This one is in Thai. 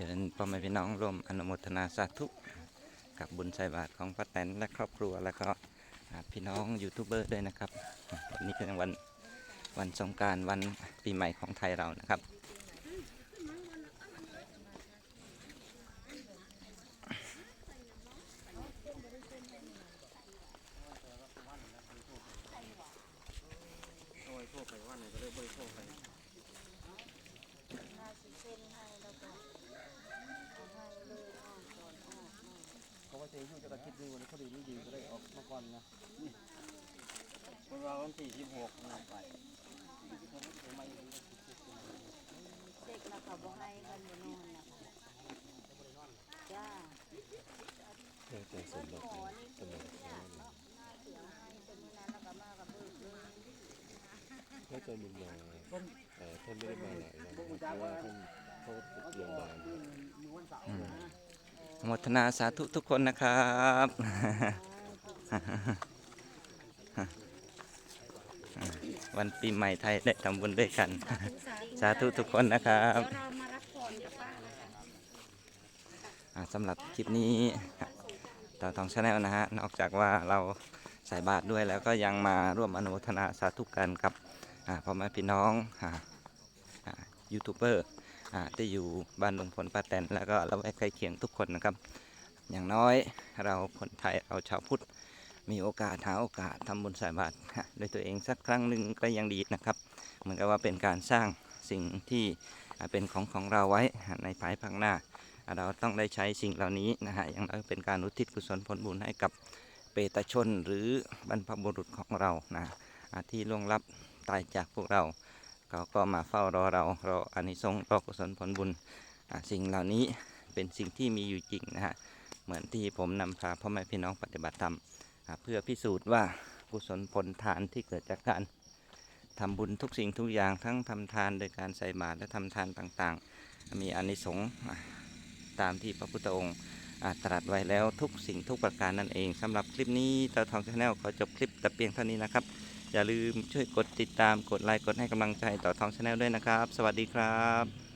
ชิญพ่อแม่พี่น้องร่วมอนุโมทนาสาธุกับบุญใส่บาตรของพระแตนและครอบครัวแล้วก็พี่น้องยูทูบเบอร์ด้วยนะครับวันนี้เป็นวันวันสงกรารวันปีใหม่ของไทยเรานะครับ เพราะว่าเจ๊อยู่จะตะคิดดูวันนี้เขาดีไม่ดีก็ได้ออกมาก่อนนะคนเราวันที่สิบหกนะไปเด็กนะเขาบอกให้กันอยู่นอนนะคะจ้าเจ๊เจ๊สมบัติขอนี่คือเนี่ยเนาะมาเสียงให้เป็นนี้นั้นแล้วก็มากับเบิกเลยไม่เคยมีมาแต่ท่านไม่ได้มาหลายวันเพราะว่าท่านเขาติดโรงพยาบาลอนุ โมทนาสาธุทุกคนนะครับ วันปีใหม่ไทยได้ทำบุญด้วยกัน สาธุทุกคนนะครับสำหรับคลิปนี้ต่อทองชาแนลนะฮะ นอกจากว่าเราใส่บาตรด้วยแล้วก็ยังมาร่วมอนุโมทนาสาธุกันกับพ่อแม่พี่น้องยูทูบเบอร์ ที่อยู่บ้านลุงพลป้าแตนแล้วก็เราใกล้เคียงทุกคนนะครับ อย่างน้อยเราคนไทยเราชาวพุทธมีโอกาสหาโอกาสทำบุญใส่บาตรด้วยตัวเองสักครั้งหนึ่งก็ยังดีนะครับ เหมือนกับว่าเป็นการสร้างสิ่งที่เป็นของของเราไว้ในภายภาคหน้า เราต้องได้ใช้สิ่งเหล่านี้นะฮะอย่างน้อยเป็นการอุทิศกุศลผลบุญให้กับเปตชนหรือบรรพบุรุษของเรานะที่ล่วงลับตายจากพวกเรา เขาก็มาเฝ้ารอเรารออานิสงส์รอกุศลผลบุญสิ่งเหล่านี้เป็นสิ่งที่มีอยู่จริงนะฮะเหมือนที่ผมนำพาพ่อแม่พี่น้องปฏิบัติธรรมเพื่อพิสูจน์ว่ากุศลผลทานที่เกิดจากการทำบุญทุกสิ่งทุกอย่างทั้งทำทานโดยการใส่บาตรและทำทานต่างๆ มีอานิสงส์ตามที่พระพุทธองค์ตรัสไว้แล้วทุกสิ่งทุกประการนั่นเองสำหรับคลิปนี้เตาทองชาแนลขอจบคลิปแต่เพียงเท่านี้นะครับ อย่าลืมช่วยกดติดตามกดไลค์กดให้กำลังใจต่อทองชาแนลด้วยนะครับ สวัสดีครับ